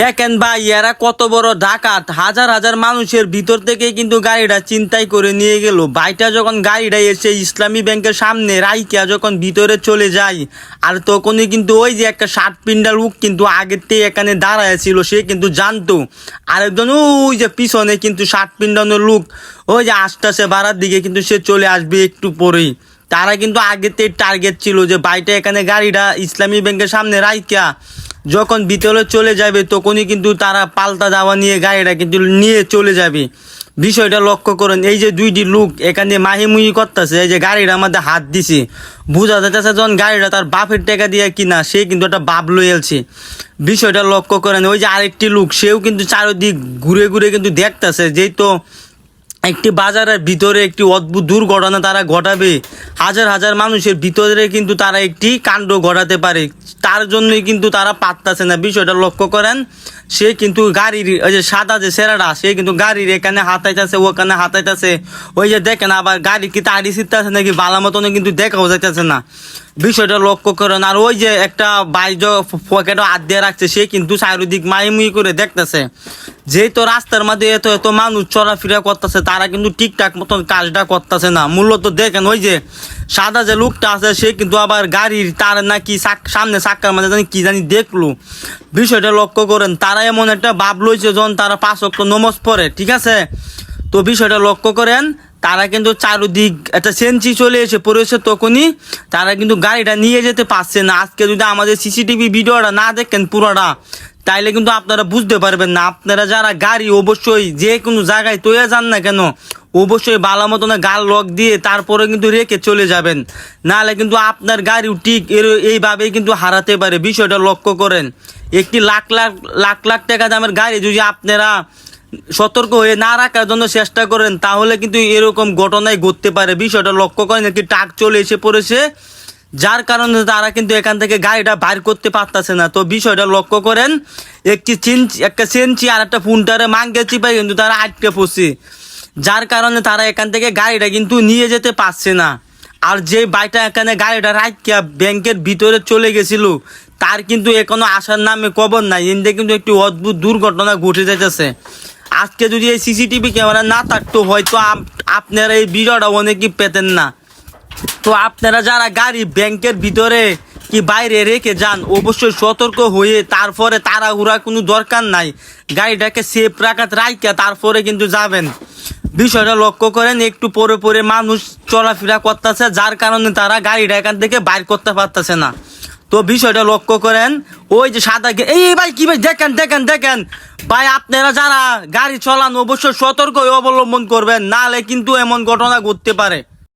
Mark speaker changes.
Speaker 1: দেখেন ভাই, এরা কত বড় ডাকাত। হাজার হাজার মানুষের ভিতর থেকে কিন্তু গাড়িটা চিন্তাই করে নিয়ে গেল। বাইটা যখন গাড়িটা এসে ইসলামী ব্যাংকের সামনে রাইকিয়া যখন ভিতরে চলে যায়, আর তখনই কিন্তু ওই যে একটা ষাট পিন্ডার লোক কিন্তু আগের থেকে এখানে দাঁড়ায় ছিল, সে কিন্তু জানতো। আরেকজন ওই যে পিছনে কিন্তু ষাট পিন্ডানোর লোক, ওই যে আস্তে বাড়ার দিকে কিন্তু সে চলে আসবে একটু পরেই। তারা কিন্তু আগেতে টার্গেট ছিল যে বাইটা এখানে গাড়িটা ইসলামী ব্যাংকের সামনে রাইকা যখন ভিতরে চলে যাবে, তখনই কিন্তু তারা পাল্টা দাওয়া নিয়ে গাড়িটা কিন্তু নিয়ে চলে যাবে। বিষয়টা লক্ষ্য করেন, এই যে দুইটি লোক এখানে মাহিমুহি করতেছে, এই যে গাড়িটা আমাদের হাত দিছে। বোঝা যাচ্ছে যখন গাড়িটা তার বাপের টাকা দিয়ে কিনা, সে কিন্তু একটা বাপ লইয়ালছে বিষয়টা লক্ষ্য করেন, ওই যে আরেকটি লোক, সেও কিন্তু চারিদিক ঘুরে ঘুরে কিন্তু দেখতেছে যেই তো একটি বাজারের ভিতরে একটি অদ্ভুত দুর্ঘটনা তারা ঘটাবে। হাজার হাজার মানুষের ভিতরে কিন্তু তারা একটি কাণ্ড ঘটাতে পারে। তার জন্যই কিন্তু তারা পাত্তাছে না। বিষয়টা লক্ষ্য করেন, সে কিন্তু গাড়ির ওই যে সাদা যে সেরাটা সে কিন্তু গাড়ির এখানে হাতাইতেছে, ওখানে হাতাইতেছে। ওই যে দেখেন আবার গাড়ি কি তাড়ি ছিটতেছে নাকি? বালা মতন কিন্তু দেখাও যাইতেছে না। বিষয়টা লক্ষ্য করেন, আর ওই যে একটা বাইজ পকেটও হাত দিয়ে রাখছে, সে কিন্তু চারিদিক মাইমুই করে দেখতেছে। যেহেতু রাস্তার মধ্যে এত এত মানুষ চলাফেরা করতেছে, তারা কিন্তু ঠিকঠাক মতন কাজটা করতেছে না। মূলত দেখেন ওই যে সাদা যে লোকটা আছে, সে কিন্তু আবার গাড়ির তার নাকি সামনে চাক্কার মাঝে জানি কি জানি দেখল। বিষয়টা লক্ষ্য করেন, তারা এমন একটা ভাব লইছে যখন তারা পাঁচ অক্ট নমজ পড়ে, ঠিক আছে? তো বিষয়টা লক্ষ্য করেন, তারা কিন্তু চারুদিক একটা সেন্সি চলে এসে পড়েছে তখনই, তারা কিন্তু গাড়িটা নিয়ে যেতে পারছে না। আজকে যদি আমাদের সিসিটিভি ভিডিওটা না দেখেন পুরোটা তাইলে কিন্তু আপনারা বুঝতে পারবেন না। আপনারা যারা গাড়ি অবশ্যই যে কোনো জায়গায় তৈয়া যান না কেন, অবশ্যই ভালো মতন গাল লক দিয়ে তারপরে কিন্তু রেখে চলে যাবেন। নাহলে কিন্তু আপনার গাড়িও ঠিক এর এইভাবেই কিন্তু হারাতে পারে। বিষয়টা লক্ষ্য করেন। একটি লাখ লাখ লাখ লাখ টাকা দামের গাড়ি যদি আপনারা সতর্ক হয়ে না রাখার জন্য চেষ্টা করেন, তাহলে কিন্তু এরকম ঘটনায় ঘটতে পারে। বিষয়টা লক্ষ্য করেন, একটি টাক চলে এসে পড়েছে। যার কারণে তারা কিন্তু এখান থেকে গাড়িটা বাইর করতে পারতেছে না। তো বিষয়টা লক্ষ্য করেন, একটি চিনচি একটা সেনচি আর একটা ফুনটারে মাঙ্গে চিপাই কিন্তু তারা আটকে পড়ছে। যার কারণে তারা এখান থেকে গাড়িটা কিন্তু নিয়ে যেতে পারছে না। আর যে বাইটা এখানে গাড়িটা রাখিয়া ব্যাংকের ভিতরে চলে গেছিল, তার কিন্তু এখনও আসার নামে কবর নাই। এনতে কিন্তু একটি অদ্ভুত দুর্ঘটনা ঘটে যাইতেছে। আজকে যদি এই সিসিটিভি ক্যামেরা না থাকতো হয়তো আপনারা এই ভিডিওটা অনেকই পেতেন না। তো আপনারা যারা গাড়ি ব্যাংকের ভিতরে কি বাইরে রেখে যান, অবশ্যই সতর্ক হয়ে তারপরে তাড়াহুড়া কোনো দরকার নাই। গাড়িটাকে সেফ রাখাত রাইকা তারপরে কিন্তু যাবেন। বিষয়টা লক্ষ্য করেন, একটু পরে পরে মানুষ চলাফেরা করতেছে, যার কারণে তারা গাড়িটা এখান থেকে বাইর করতে পারতেছে না। তো বিষয়টা লক্ষ্য করেন, ওই যে সাদা এই ভাই কি ভাই, দেখেন দেখেন দেখেন। ভাই, আপনারা যারা গাড়ি চালান, অবশ্যই সতর্ক অবলম্বন করবেন নাহলে কিন্তু এমন ঘটনা ঘটতে পারে।